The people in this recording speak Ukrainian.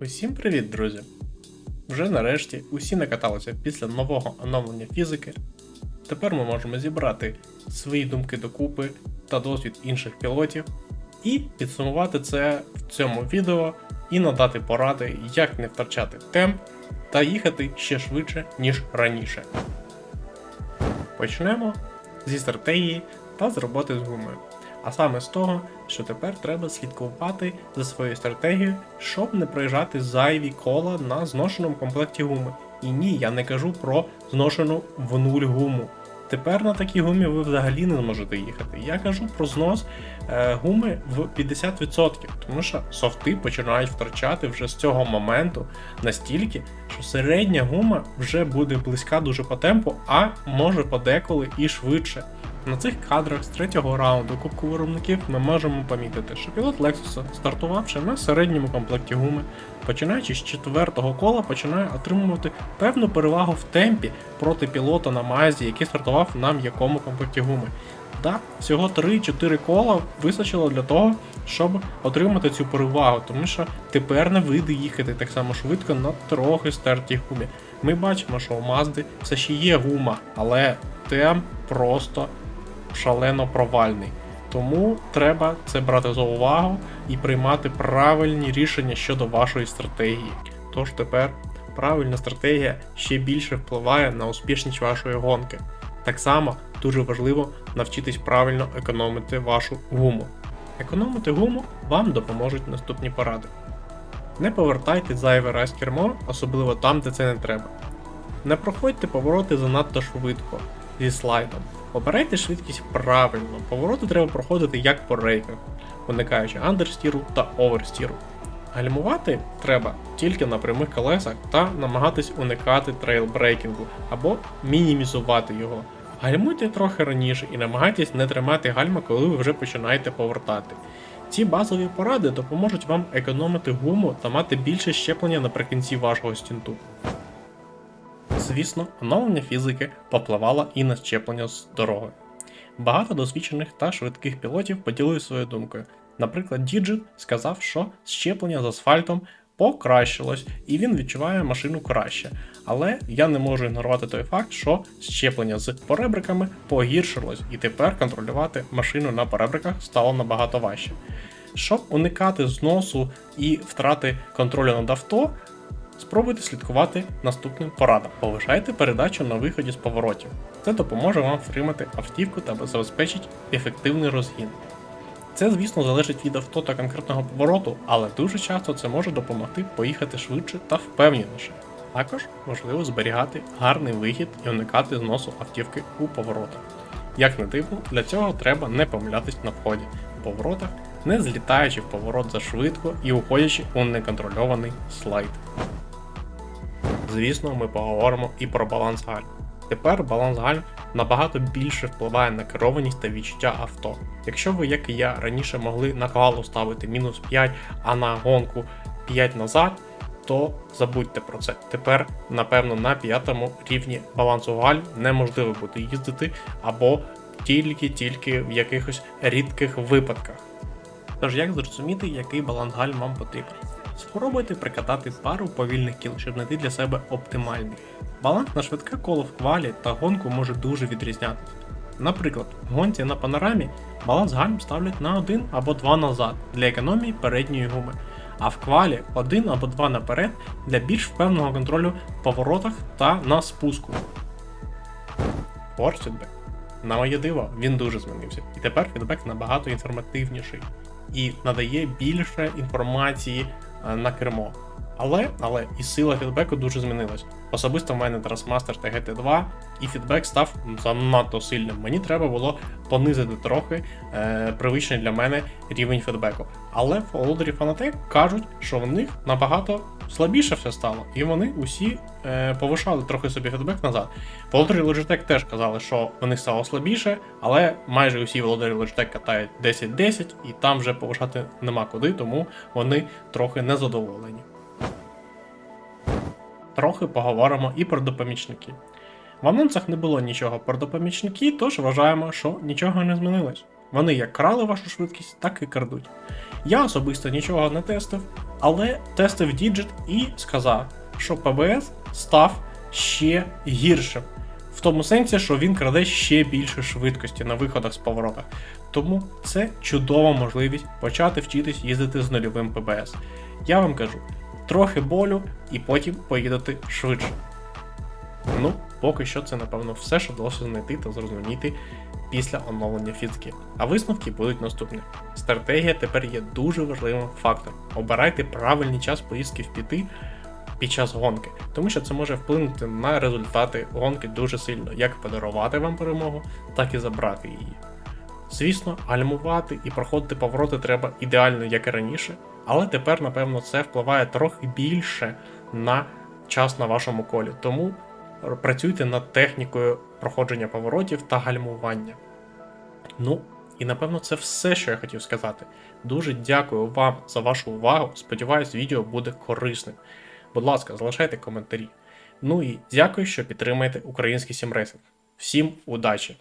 Усім привіт, друзі! Вже нарешті усі накаталися після нового оновлення фізики. Тепер ми можемо зібрати свої думки докупи та досвід інших пілотів і підсумувати це в цьому відео і надати поради, як не втрачати темп та їхати ще швидше, ніж раніше. Почнемо зі стратегії та з роботи з гумою. А саме з того, що тепер треба слідкувати за своєю стратегією, щоб не проїжджати зайві кола на зношеному комплекті гуми. І ні, я не кажу про зношену в нуль гуму. Тепер на такій гумі ви взагалі не зможете їхати. Я кажу про знос е, гуми в 50%, тому що софти починають втрачати вже з цього моменту настільки, що середня гума вже буде близька дуже по темпу, а може подеколи і швидше. На цих кадрах з третього раунду Кубку виробників ми можемо помітити, що пілот Lexus, стартувавши на середньому комплекті гуми, починаючи з четвертого кола, починає отримувати певну перевагу в темпі проти пілота на Мазі, який стартував на м'якому комплекті гуми. Так, всього 3-4 кола вистачило для того, щоб отримати цю перевагу, тому що тепер не вийде їхати так само швидко на трохи стертій гумі. Ми бачимо, що у Мазди все ще є гума, але темп просто шалено провальний. Тому треба це брати за увагу і приймати правильні рішення щодо вашої стратегії. Тож тепер правильна стратегія ще більше впливає на успішність вашої гонки. Так само дуже важливо навчитись правильно економити вашу гуму. Економити гуму вам допоможуть наступні поради. Не повертайте зайвий раз кермо, особливо там, де це не треба. Не проходьте повороти занадто швидко зі слайдом. Обирайте швидкість правильно, повороти треба проходити як по рейках, уникаючи андерстіру та оверстіру. Гальмувати треба тільки на прямих колесах та намагатись уникати трейлбрейкінгу або мінімізувати його. Гальмуйте трохи раніше і намагайтесь не тримати гальма, коли ви вже починаєте повертати. Ці базові поради допоможуть вам економити гуму та мати більше щеплення наприкінці вашого стінту. Звісно, оновлення фізики попливало і на щеплення з дороги. Багато досвідчених та швидких пілотів поділили своєю думкою. Наприклад, Діджит сказав, що щеплення з асфальтом покращилось і він відчуває машину краще. Але я не можу ігнорувати той факт, що щеплення з поребриками погіршилось, і тепер контролювати машину на поребриках стало набагато важче. Щоб уникати зносу і втрати контролю над авто, Спробуйте слідкувати наступним порадам. Повишайте передачу на виході з поворотів. Це допоможе вам втримати автівку та забезпечить ефективний розгін. Це, звісно, залежить від авто та конкретного повороту, але дуже часто це може допомогти поїхати швидше та впевненіше. Також важливо зберігати гарний вихід і уникати зносу автівки у поворотах. Як не дивно, для цього треба не помилятись на вході в поворотах, не злітаючи в поворот зашвидко і уходячи у неконтрольований слайд. Звісно, ми поговоримо і про баланс гальм. Тепер баланс гальм набагато більше впливає на керованість та відчуття авто. Якщо ви, як і я, раніше могли на квалу ставити мінус 5, а на гонку 5 назад, то забудьте про це. Тепер, напевно, на п'ятому рівні балансу гальм неможливо буде їздити або тільки-тільки в якихось рідких випадках. Тож як зрозуміти, який баланс гальм вам потрібен? Спробуйте прикатати пару повільних кіл, щоб знайти для себе оптимальний. Баланс на швидке коло в квалі та гонку може дуже відрізнятися. Наприклад, в гонці на панорамі баланс гальм ставлять на 1 або 2 назад для економії передньої гуми, а в квалі 1 або 2 наперед для більш впевненого контролю в поворотах та на спуску. Feedback. На моє диво, він дуже змінився, і тепер фідбек набагато інформативніший і надає більше інформації на кермо. Але але і сила фідбеку дуже змінилась. Особисто в мене Trustmaster та GT2, і фідбек став занадто сильним. Мені треба було понизити трохи е, привичний для мене рівень фідбеку. Але володарі Fanatec кажуть, що в них набагато слабіше все стало, і вони усі е, повишали трохи собі фідбек назад. Володарі Logitech теж казали, що в них стало слабіше, але майже усі володарі Logitech катають 10-10, і там вже повишати нема куди, тому вони трохи незадоволені. Трохи поговоримо і про допомічники. В анонсах не було нічого про допомічники, тож вважаємо, що нічого не змінилось. Вони як крали вашу швидкість, так і крадуть. Я особисто нічого не тестив, але тестив діджит і сказав, що ПБС став ще гіршим. В тому сенсі, що він краде ще більше швидкості на виходах з поворотах. Тому це чудова можливість почати вчитись їздити з нульовим ПБС. Я вам кажу, трохи болю і потім поїдете швидше. Ну, поки що це, напевно, все, що вдалося знайти та зрозуміти після оновлення фізики. А висновки будуть наступні. Стратегія тепер є дуже важливим фактором. Обирайте правильний час поїздки в піти під час гонки, тому що це може вплинути на результати гонки дуже сильно, як подарувати вам перемогу, так і забрати її. Звісно, гальмувати і проходити повороти треба ідеально, як і раніше, але тепер, напевно, це впливає трохи більше на час на вашому колі. Тому працюйте над технікою проходження поворотів та гальмування. Ну, і напевно це все, що я хотів сказати. Дуже дякую вам за вашу увагу. Сподіваюсь, відео буде корисним. Будь ласка, залишайте коментарі. Ну і дякую, що підтримуєте український сімрейсинг. Всім удачі!